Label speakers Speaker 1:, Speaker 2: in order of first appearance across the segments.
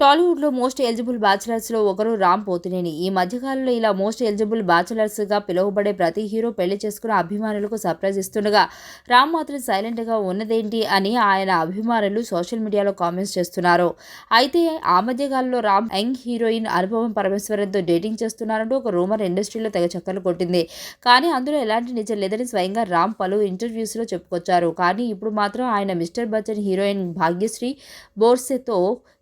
Speaker 1: టాలీవుడ్లో most eligible బ్యాచులర్స్లో ఒకరు రామ్ పోతినేని. ఈ మధ్యకాలంలో ఇలా మోస్ట్ ఎలిజిబుల్ బ్యాచులర్స్గా పిలువబడే ప్రతి హీరో పెళ్ళి చేసుకున్న అభిమానులకు సర్ప్రైజ్ ఇస్తుండగా రామ్ మాత్రం సైలెంట్గా ఉన్నదేంటి అని ఆయన అభిమానులు సోషల్ మీడియాలో కామెంట్స్ చేస్తున్నారు. అయితే ఆ మధ్య కాలంలో రామ్ యంగ్ హీరోయిన్ అనుభవం పరమేశ్వరంతో డేటింగ్ చేస్తున్నారంటూ ఒక రూమర్ ఇండస్ట్రీలో తెగ చక్కర్లు కొట్టింది. కానీ అందులో ఎలాంటి నిజం లేదని స్వయంగా రామ్ పలు ఇంటర్వ్యూస్లో చెప్పుకొచ్చారు. కానీ ఇప్పుడు మాత్రం ఆయన మిస్టర్ బచ్చన్ హీరోయిన్ భాగ్యశ్రీ బోర్సెతో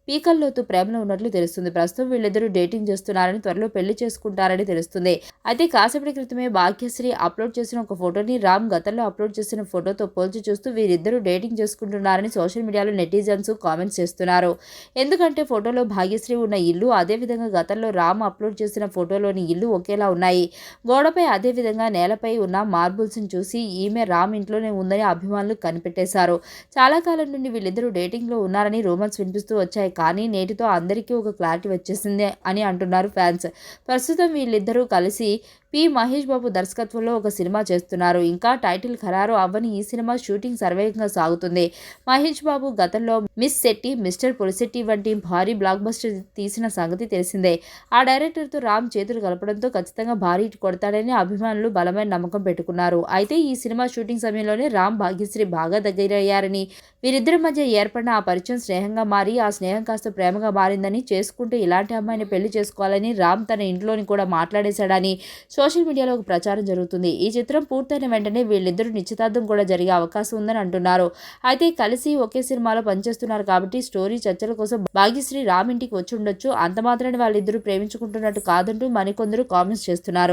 Speaker 1: పీకల్లోతు ప్రేమలో ఉన్నట్లు తెలుస్తుంది. ప్రస్తుతం వీళ్ళిద్దరూ డేటింగ్ చేస్తున్నారని త్వరలో పెళ్ళి చేసుకుంటారని తెలుస్తుంది. అయితే కాసేపటి క్రితమే భాగ్యశ్రీ అప్లోడ్ చేసిన ఒక ఫోటోని రామ్ గతంలో అప్లోడ్ చేసిన ఫోటోతో పోల్చి చూస్తూ వీరిద్దరూ డేటింగ్ చేసుకుంటున్నారని సోషల్ మీడియాలో నెటిజన్స్ కామెంట్స్ చేస్తున్నారు. ఎందుకంటే ఫోటోలో భాగ్యశ్రీ ఉన్న ఇల్లు అదేవిధంగా గతంలో రామ్ అప్లోడ్ చేసిన ఫోటోలోని ఇల్లు ఒకేలా ఉన్నాయి. గోడపై అదేవిధంగా నేలపై ఉన్న మార్బుల్స్ని చూసి ఈమె రామ్ ఇంట్లోనే ఉందని అభిమానులు కనిపెట్టేశారు. చాలా కాలం నుండి వీళ్ళిద్దరూ డేటింగ్లో ఉన్నారని రూమర్స్ వినిపిస్తూ వచ్చాయి. కానీ నేటితో అందరికీ ఒక క్లారిటీ వచ్చేసింది అని అంటున్నారు ఫ్యాన్స్. ప్రస్తుతం వీళ్ళిద్దరూ కలిసి పి మహేష్ బాబు దర్శకత్వంలో ఒక సినిమా చేస్తున్నారు. ఇంకా టైటిల్ ఖరారు అవ్వని ఈ సినిమా షూటింగ్ సర్వేగంగా సాగుతుంది. మహేష్ బాబు గతంలో మిస్ శెట్టి మిస్టర్ పులిశెట్టి వంటి భారీ బ్లాక్ బస్టర్ తీసిన సంగతి తెలిసిందే. ఆ డైరెక్టర్తో రామ్ చేతులు కలపడంతో ఖచ్చితంగా భారీ హిట్ కొడతాడని అభిమానులు బలమైన నమ్మకం పెట్టుకున్నారు. అయితే ఈ సినిమా షూటింగ్ సమయంలోనే రామ్ భాగ్యశ్రీ బాగా దగ్గరయ్యారని వీరిద్దరి మధ్య ఏర్పడిన ఆ పరిచయం స్నేహంగా మారి ఆ స్నేహం కాస్త ప్రేమగా మారిందని చేసుకుంటే ఇలాంటి అమ్మాయిని పెళ్ళి చేసుకోవాలని రామ్ తన ఇంట్లోని కూడా మాట్లాడేశాడని సో సోషల్ మీడియాలో ఒక ప్రచారం జరుగుతుంది. ఈ చిత్రం పూర్తయిన వెంటనే వీళ్ళిద్దరూ నిశ్చితార్థం కూడా జరిగే అవకాశం ఉందని అంటున్నారు. అయితే కలిసి ఒకే సినిమాలో పనిచేస్తున్నారు కాబట్టి స్టోరీ చర్చల కోసం భాగ్యశ్రీ రామ్ ఇంటికి వచ్చి ఉండొచ్చు. అంత మాత్రాన్ని వాళ్ళిద్దరూ ప్రేమించుకుంటున్నట్టు కాదంటూ మరికొందరు కామెంట్స్ చేస్తున్నారు.